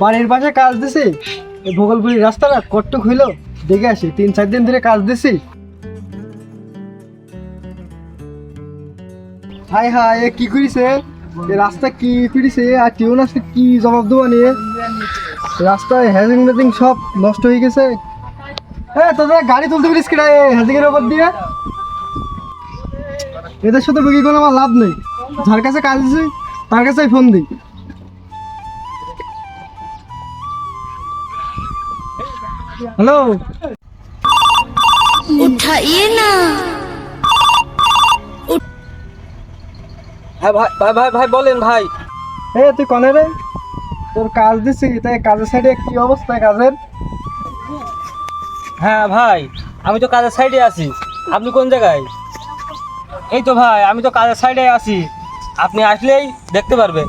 বাড়ির পাশে কাজ দিছি। ভোগলপুরি রাস্তাটা কট্টুক হইল দেখে আসি, তিন চার দিন ধরে কাজ দিছি। হাই হাই এ কি করিছে? রাস্তা কি করিছে? আর টিউন আসতে কি জবাব দেবো নিয়ে? রাস্তায় হ্যাজিং ম্যাজিং সব নষ্ট হয়ে গেছে। হ্যাঁ তোদের গাড়ি তুলতে পারিস কিনা হ্যাজিং এর ওপর দিয়ে? এদের সাথে রুগী কোনো আমার লাভ নেই। যার কাছে কাজ দিছি, তার কাছেই ফোন দিই। হ্যালো। উঠাইয়ে না। হ্যাঁ ভাই ভাই ভাই ভাই বলেন ভাই। এ তুই কনে রে? তোর কাজ দিছি তাই কাজের সাইডে কি অবস্থা কাজের? হ্যাঁ ভাই আমি তো কাজের সাইডে আছি। আপনি কোন জায়গায়? এই তো ভাই আমি তো কাজের সাইডে আছি। আপনি আসলেই দেখতে পারবে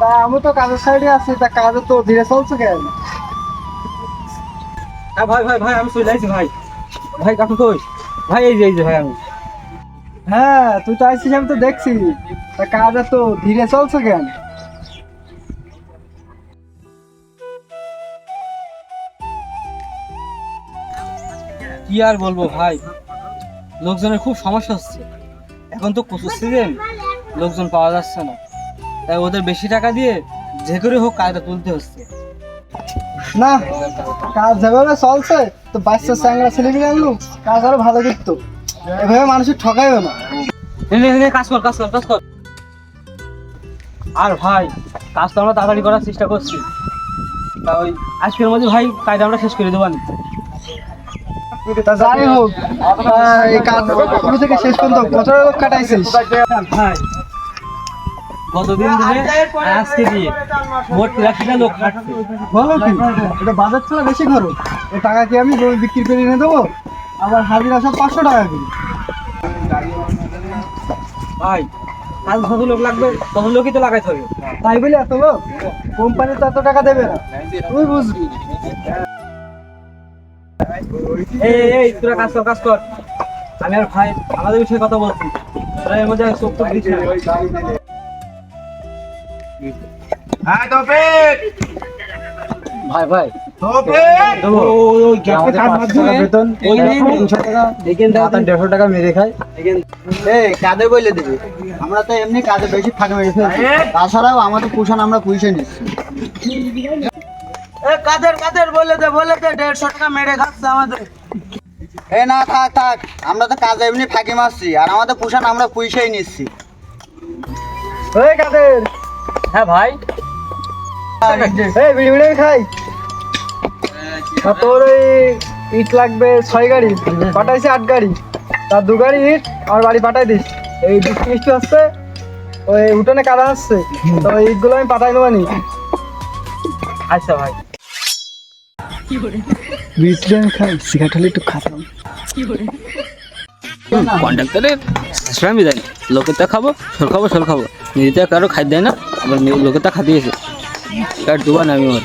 তা আমি তো কাজের সাইডে আছি তা কাজে তো ধীরে চলছে কেন? হ্যাঁ ভাই ভাই ভাই আমি চলে আসছি ভাই। ভাই কাকু কই? ভাই এই যে এই যে ভাই আমি। হ্যাঁ তুই তো আইছিস আমি তো দেখছি। তা কাজ এত ধীরে চলছে কেন? কি আর বলব ভাই? লোকজনের খুব সমস্যা হচ্ছে। এখন তো কচুর সিজন লোকজন পাওয়া যাচ্ছে না। তাই ওদের বেশি টাকা দিয়ে যে করে হোক কাজটা তুলতে হচ্ছে। না কাজ যেভাবে চলছে তো বাচ্চা চ্যাংরা ছেলেগুলো আনলু কাজ আরও ভালো করতো। এভাবে মানুষের ঠকাইও না। কাজ কর কাজ কর কাজ কর। আর ভাই কাজ তো আমরা তাড়াতাড়ি করার চেষ্টা করছি। তা ওই আজকের মধ্যে ভাই কাজটা আমরা শেষ করে দেবো। যাই হোক এই কাজ শুরু থেকে শেষ পর্যন্ত কত লোক কাটাইছিস? ভাই কতদিন ধরে আজকে দিয়ে মোট তিরাশিটা লোক খাটছে বলো কি? এটা বাজার ছাড়া বেশি খরচ এই টাকা কি আমি জমি বিক্রি করে এনে দেবো? আবার হাজিরা সব পাঁচশো টাকা করে ভাই কাজ যত লোক লাগবে তত লোকই তো লাগাইতে হবে। তাই বলে এত লোক? কোম্পানি তো এত টাকা দেবে না। তুই বুঝবি। এই এই, এই তোরা কাজ কর কাজ কর। আমি আর ভাই আমাদের বিষয়ে কথা বলছি। তোরা এর মধ্যে চোখ তো না। ভাই ভাই। আমরা তো এমনি কাজে বেশি ফাঁকা মেরে ফেলছি তাছাড়াও আমাদের আমরা পুষে নিচ্ছি। কাদের কাদের? বলে দে বলে দে দেড়শো টাকা মেরে খাচ্ছে আমাদের। এ না থাক থাক। আমরা তো কাজে এমনি ফাঁকি মারছি। আর আমাদের পুষান আমরা পুষেই নিচ্ছি। কাদের? হ্যাঁ ভাই। এই বিড়ি বিড়ি খাই। তোর ওই ইট লাগবে ছয় গাড়ি পাঠাইছে আট গাড়ি। তার দু গাড়ি ইট আমার বাড়ি পাঠাই দিস। এই বৃষ্টি বৃষ্টি হচ্ছে ওই উঠোনে কাদা আসছে তো ওই ইটগুলো আমি পাঠাই দেবো নি। আচ্ছা ভাই। আমি খাই সিগারেট হলে একটু খাতাম কন্ডাক্টরের আমি জানি লোকের তা খাব সর খাব সর খাব। নিজেতে কারও খাদ্য দেয় না আবার লোকের তা খাতে গেছে কার দেবো না আমি ওর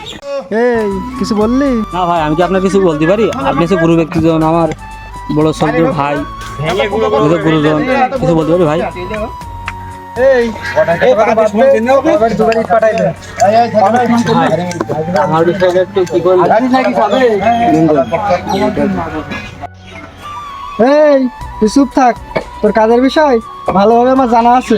এই কিছু বললি না ভাই আমি কি আপনার কিছু বলতে পারি আপনি হচ্ছে গুরু ব্যক্তিজন আমার বড় সবজির ভাই গুরু গুরুজন কিছু বলতে পারি ভাই এই আমার আমার বিষয়ে একটু কি তুই চুপ থাক তোর কাজের বিষয় ভালোভাবে আমার জানা আছে